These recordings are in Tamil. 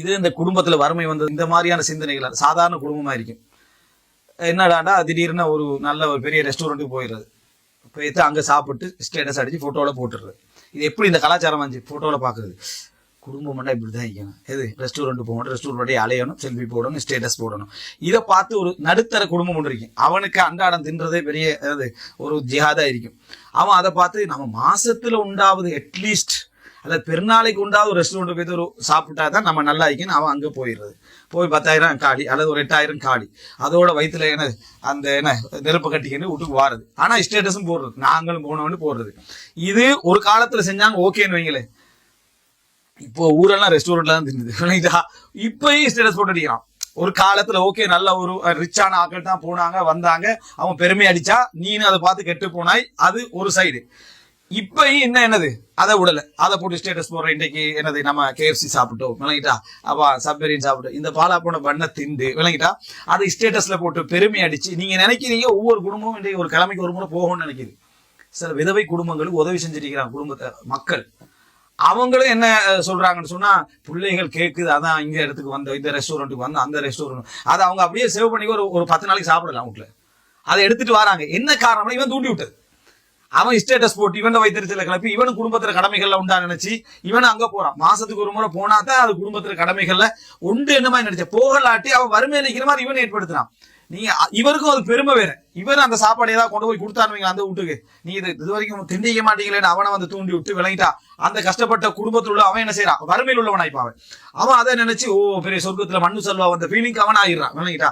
இது இந்த குடும்பத்துல வறுமை வந்தது. இந்த மாதிரியான சிந்தனைகள் சாதாரண குடும்பமா இருக்கும். என்னடாண்டா திடீர்னு ஒரு நல்ல ஒரு பெரிய ரெஸ்டாரண்ட்டுக்கு போயிடுறது. போயிட்டு அங்கே சாப்பிட்டு ஸ்டேட்டஸ் அடிச்சு ஃபோட்டோவில் போட்டுடுறது. இது எப்படி இந்த கலாச்சாரம் வந்துச்சு ஃபோட்டோவில் பார்க்குறது குடும்பம்னா இப்படி தான் இருக்கணும். எது? ரெஸ்டாரண்ட் போகணும் ரெஸ்டாரண்ட் அலையணும் செல்ஃபி போடணும் ஸ்டேட்டஸ் போடணும். இதை பார்த்து ஒரு நடுத்தர குடும்பம் ஒன்று இருக்கும். அவனுக்கு அன்றாடம் தின்றதே பெரிய அதாவது ஒரு ஜிஹாதாக இருக்கும். அவன் அதை பார்த்து நம்ம மாசத்துல உண்டாவது அட்லீஸ்ட் அல்லது பெருநாளைக்கு உண்டாவது ஒரு ரெஸ்டாரண்ட் போய் ஒரு சாப்பிட்டா தான் நம்ம நல்லா இருக்கணும் அவன் அங்கே போயிடுறது. போய் பத்தாயிரம் காலி அல்லது ஒரு எட்டாயிரம் காலி. அதோட வயிற்றுல என்ன அந்த என்ன நெருப்பு கட்டிக்கின்னு வீட்டுக்கு வாருது. ஆனால் ஸ்டேட்டஸும் போடுறது. நாங்களும் போனவன்னு போடுறது. இது ஒரு காலத்தில் செஞ்சாங்க ஓகேன்னு வைங்களேன் இப்போ ஊரெல்லாம் ரெஸ்டாரண்ட்ல தான் தின்னுது இப்பயும் ஸ்டேட்டஸ் போட்டு அடிக்கிறான் ஒரு காலத்துல ஓகே நல்ல ஒரு ரிச்சான ஆக்கள் தான் போனாங்க வந்தாங்க. அவன் பெருமை அடிச்சா நீனு அதை பார்த்து கெட்டு போனாய். அது ஒரு சைடு இப்ப என்ன என்னது? அதை விடல. அதை போட்டு ஸ்டேட்டஸ் போடுற இன்னைக்கு என்னது? நம்ம கேஎஃப்சி சாப்பிட்டோம். விளங்கிட்டா? அப்பா சப்மரீன் சாப்பிட்டோம் இந்த பாலா போன பண்ண திண்டு. விளங்கிட்டா? அதை ஸ்டேட்டஸ்ல போட்டு பெருமை அடிச்சு நீங்க நினைக்கிறீங்க ஒவ்வொரு குடும்பமும் இன்றைக்கு ஒரு கிழமைக்கு ஒரு முறை போகணும்னு நினைக்குது. சில விதவை குடும்பங்களுக்கு உதவி செஞ்சிருக்கிறாங்க குடும்பத்தை மக்கள். அவங்களும் என்ன சொல்றாங்கன்னு சொன்னா பிள்ளைகள் கேக்குது. அதான் இங்க இடத்துக்கு வந்த இந்த ரெஸ்டாரண்ட்டுக்கு வந்து அந்த ரெஸ்டாரண்ட் அதை அவங்க அப்படியே சேவ் பண்ணி ஒரு ஒரு பத்து நாளைக்கு சாப்பிடலாம் வீட்டுல அதை எடுத்துட்டு வராங்க. என்ன காரணம்னா இவன் தூண்டி விட்டது. அவன் ஸ்டேட்டஸ் போட்டு இவன் வைத்திருச்சல கிளப்பி இவன் குடும்பத்துல கடமைகள்ல உண்டா நினைச்சு இவன் அங்க போறான். மாசத்துக்கு ஒரு முறை போனா தான் அது குடும்பத்துல கடமைகள்ல உண்டு என்ன மாதிரி நினைச்ச? போகலாட்டி அவன் வறுமை நினைக்கிற மாதிரி இவன் ஏற்படுத்துறான். நீங்க இவருக்கும் அது பெருமை வேற. இவர் அந்த சாப்பாடு ஏதாவது கொண்டு போய் கொடுத்தாருவீங்க அந்த வீட்டுக்கு. நீ இது இது வரைக்கும் திண்டிக்க மாட்டீங்களேன்னு அவனை வந்து தூண்டி விட்டு விளங்கிட்டா அந்த கஷ்டப்பட்ட குடும்பத்தில் உள்ள அவன் என்ன செய்யறான் வறுமையில் உள்ளவன் அவன் அவன் அதை நினைச்சு ஓ பெரிய சொர்க்கத்துல மண்ணு செல்வா வந்த ஃபீலிங் அவன் ஆயிடுறான் விளங்கிட்டா.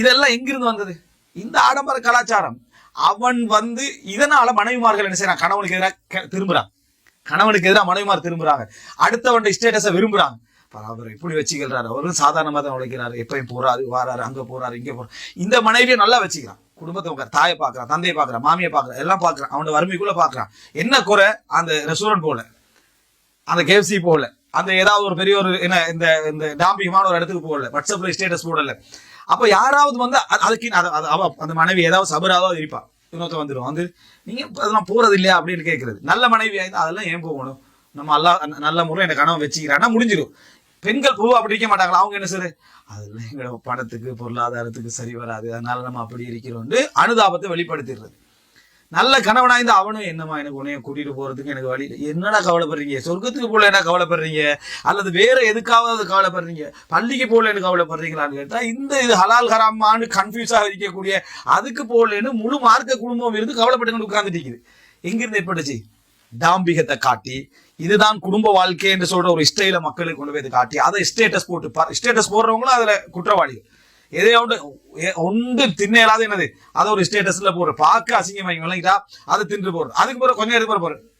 இதெல்லாம் எங்கிருந்து வந்தது? இந்த ஆடம்பர கலாச்சாரம். அவன் வந்து இதனால மனைவிமார்கள் என்ன செய்யறான் கணவனுக்கு எதிராக திரும்புறான் கணவனுக்கு எதிராக மனைவிமார் திரும்புறாங்க. அடுத்தவன் ஸ்டேட்டஸை விரும்புறாங்க. அவர் எப்படி வச்சுக்கிறாரு அவரும் சாதாரணமாக தான் உழைக்கிறாரு. எப்பயும் போறாரு வாராரு அங்க போறாரு இங்க போறாரு. இந்த மனைவியை நல்லா வச்சுக்கிறான். குடும்பத்தை உட்கார் தாயை பாக்குறான் தந்தையை பாக்குறான் மாமியை பாக்குறான் எல்லாம் பாக்குறான் அவனோட வறுமைக்குள்ள பாக்குறான் என்ன குறை? அந்த ரெஸ்டாரண்ட் போல. அந்த கேஎஃப்சி போகல அந்த ஏதாவது ஒரு பெரிய ஒரு என்ன இந்த இந்த டாம்பிகமான ஒரு இடத்துக்கு போடல வாட்ஸ்அப்ல ஸ்டேட்டஸ் போடல. அப்ப யாராவது வந்து அதுக்கு அந்த மனைவி ஏதாவது சபராவது இருப்பா. இன்னொருத்த வந்துடும் வந்து நீங்க அதெல்லாம் போறது இல்லையா அப்படின்னு கேட்கறது நல்ல மனைவி அதெல்லாம் ஏன் போகணும்? நம்ம அல்லா நல்ல முறை எனக்கு கனவு வச்சுக்கிறான்னா முடிஞ்சிடும் பெண்கள் பூ அப்படி இருக்க மாட்டாங்களா? அவங்க என்ன செய்யுது அதெல்லாம் எங்களோட பணத்துக்கு பொருளாதாரத்துக்கு சரி வராது. அதனால நம்ம அப்படி இருக்கிறோம் அனுதாபத்தை வெளிப்படுத்திடுறது. நல்ல கணவனா இருந்தா அவனும் என்னமா எனக்கு உனைய கூட்டிட்டு போறதுக்கு எனக்கு வழி என்னடா கவலைப்படுறீங்க? சொர்க்கத்துக்கு போல என்ன கவலைப்படுறீங்க? அல்லது வேற எதுக்காவது கவலைப்படுறீங்க? பள்ளிக்கு எனக்கு கவலைப்படுறீங்களான்னு கேட்டா இந்த இது ஹலால் ஹராமான்னு கன்ஃபியூஸாக இருக்கக்கூடிய அதுக்கு போலன்னு முழு மார்க்க குடும்பம் இருந்து கவலைப்பட்டு உட்கார்ந்துட்டு இருக்குது எங்கிருந்து ஏற்பட்டுச்சு? தாம்பிகத்தை காட்டி இதுதான் குடும்ப வாழ்க்கை என்று சொல்ற ஒரு ஸ்டைல மக்களுக்கு கொண்டு போய் காட்டி அதை ஸ்டேட்டஸ் போட்டு ஸ்டேட்டஸ் போடுறவங்களும் அதுல குற்றவாளிகள். எதையோண்டு ஒன்று எ- தின்ன என்னது? அதை ஒரு ஸ்டேட்டஸ்ல போடுற பார்க்க அசிங்கமாகி விளங்கிட்டா அதை தின்று போடுறோம் அதுக்கு பிறகு கொஞ்சம் எடுத்து பிறகு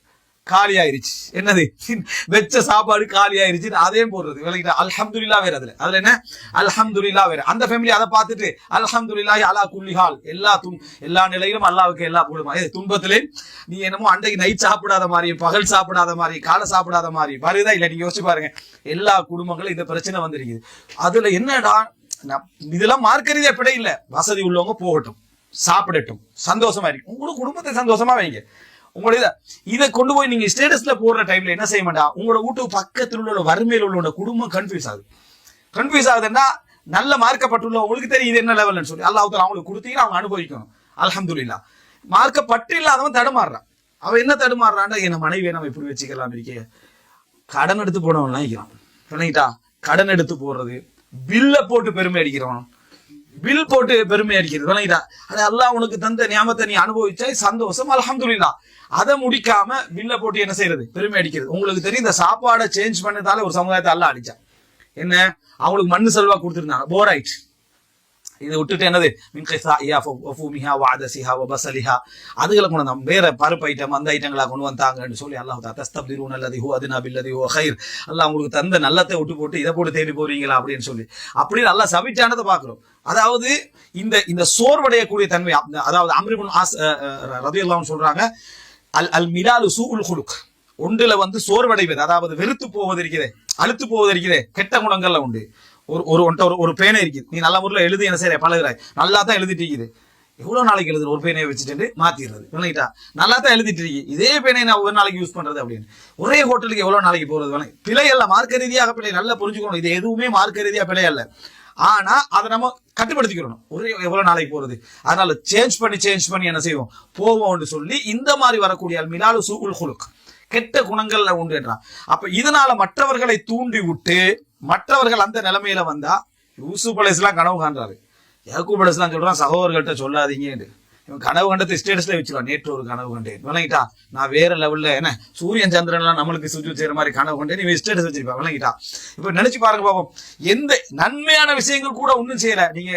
காலி ஆயிருச்சு என்னது? வெச்ச சாப்பாடு காலி ஆயிருச்சு அதையும் போடுறது. விளங்கிட்டா அல்ஹம்துலில்லா வேற அதுல. அதுல என்ன? அல்ஹம்துலில்லா வேற. அந்த ஃபேமிலி அதை பார்த்துட்டு அல்ஹம்துல்லா அலா குல்லிஹால் எல்லா துன் எல்லா நிலையிலும் அல்லாவுக்கு எல்லா போடுமா? ஏ துன்பத்திலே நீ என்னமோ அன்றைக்கு நைட் சாப்பிடாத மாதிரி பகல் சாப்பிடாத மாதிரி காலை சாப்பிடாத மாதிரி வருதா இல்ல நீங்க யோசிச்சு பாருங்க. எல்லா குடும்பங்களும் இந்த பிரச்சனை வந்திருக்குது. அதுல என்னடா இதெல்லாம் மார்க்க ரீதியா பிழை இல்ல. வசதி உள்ளவங்க போகட்டும் சாப்பிடட்டும் சந்தோஷமா இருக்கும் உங்களோட குடும்பத்தை சந்தோஷமா வைங்க. உங்களுடைய இதை கொண்டு போய் நீங்க ஸ்டேட்டஸ்ல போடுற டைம்ல என்ன செய்ய மாட்டா உங்களோட வீட்டுக்கு பக்கத்தில் உள்ள வறுமையில் உள்ள குடும்பம் கன்ஃபியூஸ் ஆகுது. கன்ஃபியூஸ் ஆகுதுன்னா நல்ல மார்க்கப்பட்டுள்ள உங்களுக்கு தெரியும் இது என்ன லெவல்னு சொல்லி. அல்லாஹ் அவங்களுக்கு கொடுத்தீங்கன்னா அவங்க அனுபவிக்கணும். அல்ஹம்துலில்லாஹ். மார்க்கப்பட்டு இல்லாதவன் தடுமாறுறான். அவன் என்ன தடுமாறுறான்னா என் மனைவியை நம்ம இப்படி வச்சுக்கலாம் இருக்கே. கடன் எடுத்து போனவன்லாம் இருக்கிறான் விளங்கிட்டா கடன் எடுத்து போடுறது பில்ல போட்டு பெருமை அடிக்கிறவன். பில் போட்டு பெருமை அடிக்கிறது. விளங்கிட்டா அது அல்லாஹ் உனக்கு தந்த ஞாபகத்தை நீ அனுபவிச்சா சந்தோஷம் அலமதுல்லா அதை முடிக்காம பில்ல போட்டு என்ன செய்யறது பெருமை அடிக்கிறது. உங்களுக்கு தெரியும் இந்த சாப்பாடை சேஞ்ச் பண்ணதால ஒரு சமுதாயத்தை அல்லாஹ் அடிச்சா என்ன? அவங்களுக்கு மண்ணு செல்வா கொடுத்துருந்தாங்க. போர் ஆயிடுச்சு. இதை விட்டுட்டு என்னது? மின்கைசாஇயா வஃபூமிஹா அதுகளை கொண்டு வந்தாங்க வேற பருப்பு ஐட்டம் அந்த ஐட்டங்களா கொண்டு வந்தாங்கன்னு சொல்லி அல்லாஹ் தஸ்தப்திரூன் அல்லது ஹோ அதுனா பில்லதி ஹோ கைர். அல்லாஹ் உங்களுக்கு தந்த நல்லத்தை விட்டு போட்டு இதை போட்டு தேடி போறீங்களா அப்படின்னு சொல்லி. அப்படி நல்லா சபிச்சானதை பார்க்கிறோம். அதாவது இந்த இந்த சோர்வடையக்கூடிய தன்மை அதாவது அம்ரிபுன் ஆஸ் ரதியல்லாஹு சொல்றாங்க அல் அல் மிலாலு சூஉல் குலுக் ஒன்றுல வந்து சோர்வடைவது அதாவது வெறுத்து போவது இருக்குதே அழுத்து போவது இருக்குதே கெட்ட குணங்கள்ல உண்டு. ஒரு ஒரு ஒன்ட்ட ஒரு ஒரு பேனை இருக்குது. நீ நல்ல முறையில் எழுதி என்ன செய்ய பழகுறாய். நல்லா தான் எழுதிட்டு இருக்குது. எவ்வளோ நாளைக்கு எழுதுற ஒரு பேனையை வச்சுட்டு மாற்றிடுறது விளங்கிட்டா நல்லா தான் எழுதிட்டு இருக்கு. இதே பேனை நான் ஒரு நாளைக்கு யூஸ் பண்ணுறது அப்படின்னு. ஒரே ஹோட்டலுக்கு எவ்வளோ நாளைக்கு போகிறது வேணும்? பிழை அல்ல. மார்க்க ரீதியாக பிழை நல்லா புரிஞ்சுக்கணும். இது எதுவுமே மார்க்க ரீதியாக பிழை அல்ல. ஆனால் அதை நம்ம கட்டுப்படுத்திக்கிறோம் ஒரே எவ்வளோ நாளைக்கு போகிறது அதனால சேஞ்ச் பண்ணி சேஞ்ச் பண்ணி என்ன செய்வோம்? போவோம்னு சொல்லி இந்த மாதிரி வரக்கூடிய மிலாலு சூகுல் குழுக் கெட்ட குணங்கள்ல உண்டுன்றான். அப்ப இதனால மற்றவர்களை தூண்டி விட்டு மற்றவர்கள் அந்த நிலைமையில வந்தா யூசுப் அலைஸ்லாம் கனவு காண்றாரு. யாக்கூப் அலைஸ்லாம் சொல்றான் சகோதரர்கள்ட்ட சொல்லாதீங்கன்னு இவன் கனவு கண்டத்தை ஸ்டேட்டஸ்ல வச்சுக்கலாம் நேற்று ஒரு கனவு கண்டேன். விளங்கிட்டா நான் வேற லெவல்ல என்ன சூரியன் சந்திரன்லாம் நம்மளுக்கு சுற்றி செய்யற மாதிரி கனவு கண்டேன் இவன் ஸ்டேட்டஸ் வச்சிருப்பா விளங்கிட்டா. இப்ப நினைச்சு பாருங்க பாப்போம் எந்த நன்மையான விஷயங்கள் கூட ஒண்ணும் செய்யல. நீங்க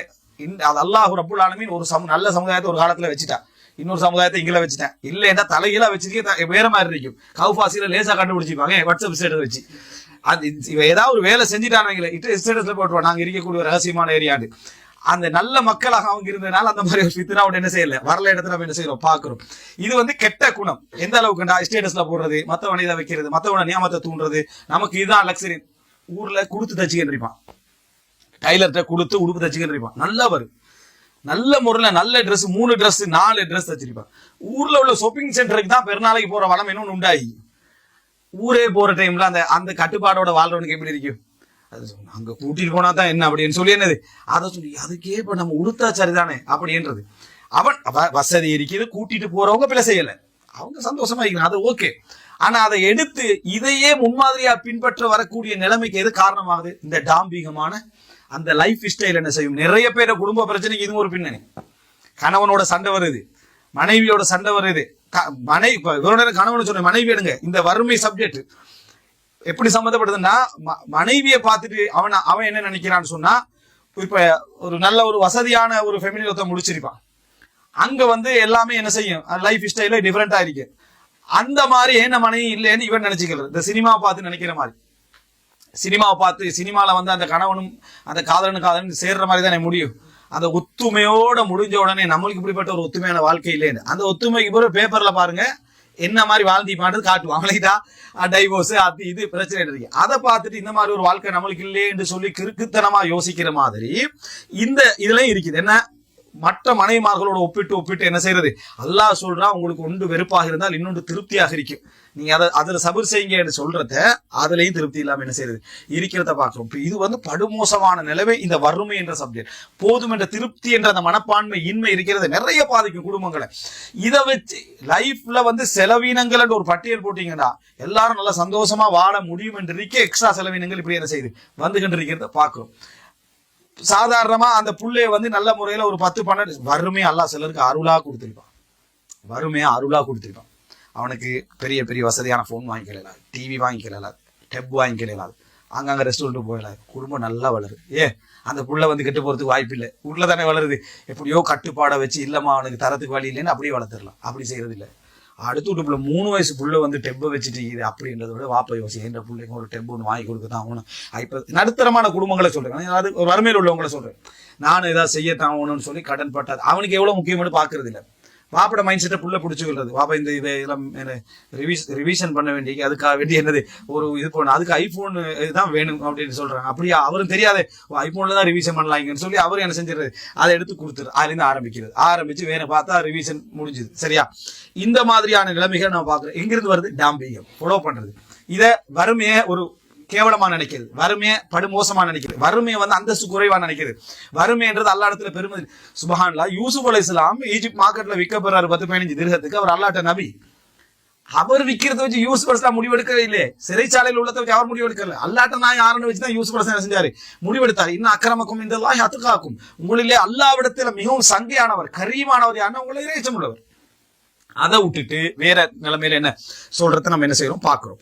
அது அல்லாஹ் ரப்புல் ஒரு சம நல்ல சமுதாயத்தை ஒரு காலத்துல வச்சுட்டா. இன்னொரு சமுதாயத்தை இங்கே வச்சுட்டேன். இல்லைன்னா தலைகீழா வச்சிருக்கேன் வேற மாதிரி இருக்கும். கவுபாசில லேசா கண்டுபிடிச்சிருப்பாங்க வாட்ஸ்அப் ஸ்டேட்டஸ் வச்சு. அது இவ ஏதாவது ஒரு வேலை செஞ்சுட்டானுங்களே இட்டு ஸ்டேட்டஸ்ல போட்டுருவோம் நாங்க இருக்கக்கூடிய ரகசியமான ஏரியாண்டு அந்த நல்ல மக்களாக அவங்க இருந்ததுனால அந்த மாதிரி ஒரு ஃபித்னாவோட என்ன செய்யல. வரல இடத்துல நம்ம என்ன செய்யறோம்? பாக்குறோம் இது வந்து கெட்ட குணம். எந்த அளவுக்குண்டா ஸ்டேட்டஸ்ல போடுறது? மத்தவனை இதை வைக்கிறது? மத்தவனை நியமத்தை தூண்டுறது? நமக்கு இதுதான் லக்ஸரி ஊர்ல கொடுத்து தச்சுக்கின்றிருப்பான் டைலர்கிட்ட கொடுத்து உடுப்பு தச்சுக்கின்றிருப்பான் நல்லவர். நல்ல முறையில் நல்ல ட்ரெஸ் மூணு ட்ரெஸ் நாலு ட்ரெஸ் தச்சிருப்பான். ஊர்ல உள்ள ஷாப்பிங் சென்டருக்கு தான் பெருநாளைக்கு போற வளம் இன்னொன்று உண்டாகி ஊரே போற டைம்ல அந்த அந்த கட்டுப்பாடோட வாழ்றவனுக்கு எப்படி இருக்கும் அது சொன்ன, அங்க கூட்டிட்டு போனா தான் என்ன அப்படின்னு சொல்லி என்னது? அதை சொல்லி அதுக்கே இப்ப நம்ம உடுத்தா சரிதானே அப்படின்றது. அவன் வசதி இருக்கிறது கூட்டிட்டு போறவங்க பிள்ளை செய்யல. அவங்க சந்தோஷமா இருக்கணும் அது ஓகே ஆனா அதை எடுத்து இதையே முன்மாதிரியா பின்பற்ற வரக்கூடிய நிலைமைக்கு எது காரணமாகுது? இந்த டாம்பிகமான அந்த லைஃப் ஸ்டைல் என்ன செய்யும்? நிறைய பேர குடும்ப பிரச்சனைக்கு இதுவும் ஒரு பின்னணி. கணவனோட சண்டை வருது மனைவியோட சண்டை வருது. க- மனை கணவன் சொன்ன மனைவி எடுங்க. இந்த வறுமை சப்ஜெக்ட் எப்படி சம்மந்தப்படுதுன்னா ம- மனைவியை பார்த்துட்டு அவன் அவன் என்ன நினைக்கிறான்னு சொன்னா இப்ப ஒரு நல்ல ஒரு வசதியான ஒரு ஃபெமிலி ஒருத்தன் முடிச்சிருப்பான். அங்க வந்து எல்லாமே என்ன செய்யும்? லைஃப் ஸ்டைல டிஃப்ரெண்டா இருக்கு. அந்த மாதிரி என்ன மனைவி இல்லைன்னு இவன் நினைச்சுக்கிறது. இந்த சினிமா பார்த்து நினைக்கிற மாதிரி. சினிமாவை பார்த்து சினிமாவில் வந்து அந்த கணவனும் அந்த காதலனும் காதலன் சேர்ற மாதிரி தானே முடியும். அந்த ஒத்துமையோட முடிஞ்ச உடனே நம்மளுக்கு இப்படிப்பட்ட ஒரு ஒத்துமையான வாழ்க்கை இல்லைன்னு. அந்த ஒத்துமைக்கு பிறகு பேப்பர்ல பாருங்க என்ன மாதிரி வாழ்ந்திப்பான்றது காட்டுவான் அவங்களுக்குதா டைவோர்ஸ் அது இது பிரச்சனை இருக்கு அதை பார்த்துட்டு இந்த மாதிரி ஒரு வாழ்க்கை நம்மளுக்கு இல்லைன்னு சொல்லி கிறுக்குத்தனமா யோசிக்கிற மாதிரி இந்த இதுலயும் இருக்குது. என்ன? மற்ற மனைவிமார்களோட ஒப்பிட்டு ஒப்பிட்டு என்ன செய்யறது அல்லாஹ் சொல்றா உங்களுக்கு ஒன்று வெறுப்பாக இருந்தால் இன்னொன்று திருப்தியாக இருக்கும். நீங்க அதை அதுல சபர் செய்யுங்க என்று சொல்றத அதுலயும் திருப்தி இல்லாம என்ன செய்யறது இருக்கிறத பாக்குறோம் இப்போ இது வந்து படுமோசமான நிலைமை இந்த வறுமை என்ற சப்ஜெக்ட் போதும் என்ற திருப்தி என்ற அந்த மனப்பான்மை இன்மை இருக்கிறது. நிறைய பாதிக்கும் குடும்பங்களை. இதை வச்சு லைஃப்ல வந்து செலவீனங்கள் ஒரு பட்டியல் போட்டீங்கன்னா எல்லாரும் நல்லா சந்தோஷமா வாழ முடியும் என்று இருக்க எக்ஸ்ட்ரா செலவீனங்கள் இப்படி என்ன செய்யுது வந்து கொண்டிருக்கிறத பாக்குறோம் சாதாரணமா அந்த புள்ளைய வந்து நல்ல முறையில ஒரு பத்து பன்னெண்டு வறுமையை அல்லா சிலருக்கு அருளா கொடுத்துருப்பான். வறுமையா அருளா கொடுத்துருப்பான். அவனுக்கு பெரிய பெரிய வசதியான ஃபோன் வாங்கிக்கல டிவி வாங்கிக்கல டெப் வாங்கிக்கல அங்கங்க ரெஸ்டாரண்ட் போயிடலாம் குடும்பம் நல்லா வளருது. ஏ அந்த புள்ள வந்து கெட்டு போறதுக்கு வாய்ப்பு இல்லை. உள்ள தானே வளருது. எப்படியோ கட்டுப்பாடை வச்சு இல்லம்மா அவனுக்கு தரத்துக்கு வழி இல்லைன்னு அப்படியே வளர்த்துடலாம். அப்படி செய்யறது இல்லை. அடுத்து வீட்டு மூணு வயசு புள்ள வந்து டெப்பை வச்சுட்டு இது அப்படின்றத விட வாப்பா யோசி என்ற பிள்ளைங்க ஒரு டெம்பு ஒன்று வாங்கி கொடுக்க தான் ஆகணும் இப்போ நடுத்தரமான குடும்பங்களை சொல்றேன். அது வறுமையில் உள்ளவங்களை சொல்றேன். நானும் ஏதாவது செய்யத்தான் ஆகணும்னு சொல்லி கடன் பட்டாது. அவனுக்கு எவ்வளவு முக்கியமானு பார்க்கறது இல்லை வாப்பட மைண்ட் செட்டை புள்ள பிடிச்சி கொள்றது வாப்பா இந்த இதை இதெல்லாம் ரிவிஸ் ரிவிஷன் பண்ண வேண்டிய அதுக்காக வேண்டி என்னது ஒரு இது போன அதுக்கு ஐபோன் தான் வேணும் அப்படின்னு சொல்றாங்க. அப்படியா அவரும் தெரியாதே. ஐபோன்ல தான் ரிவிஷன் பண்ணலாங்கன்னு சொல்லி அவர் என்ன செஞ்சிருது அதை எடுத்து கொடுத்துரு அதுலேருந்து ஆரம்பிக்கிறது. ஆரம்பிச்சு வேற பார்த்தா ரிவிஷன் முடிஞ்சுது. சரியா? இந்த மாதிரியான நிலைமைகள் நான் பாக்குறேன் எங்கிருந்து வருது? டாம்பியம் ஃபாலோ பண்றது. இதை வறுமையை ஒரு கேவலமா நினைக்கிறது வறுமையை படுமோசமா நினைக்கிறது வறுமையை வந்து அந்தஸ்து குறைவா நினைக்கிறது வறுமைன்றது அல்லா இடத்துல பெருமை சுபஹான்லா யூசுப் அலை இஸ்லாம் ஈஜிப்ட் மார்க்கெட்ல விற்கப்படுறாரு பத்து பதினஞ்சு திருகத்துக்கு அவர் அல்லாட்ட நபி. அவர் விக்கிறத வச்சு யூசுப் அலிஸ்லாம் முடிவெடுக்கவே இல்லையே. சிறைச்சாலையில் உள்ளத வச்சு அவர் முடிவெடுக்கல. அல்லாட்ட நான் யாருன்னு வச்சு தான் யூசுப் அலிஸ்லாம் என்ன செஞ்சாரு? முடிவெடுத்தார். இன்னும் அக்கிரமக்கும் இந்த அத்துக்காக்கும் உங்களிலே அல்லாவிடத்துல மிகவும் சங்கையானவர் கரியமானவர் யாருன்னா உங்களை இறைச்சம் உள்ளவர். அதை விட்டுட்டு வேற நிலைமையில என்ன? சொல்றத நம்ம என்ன செய்யறோம் பாக்குறோம்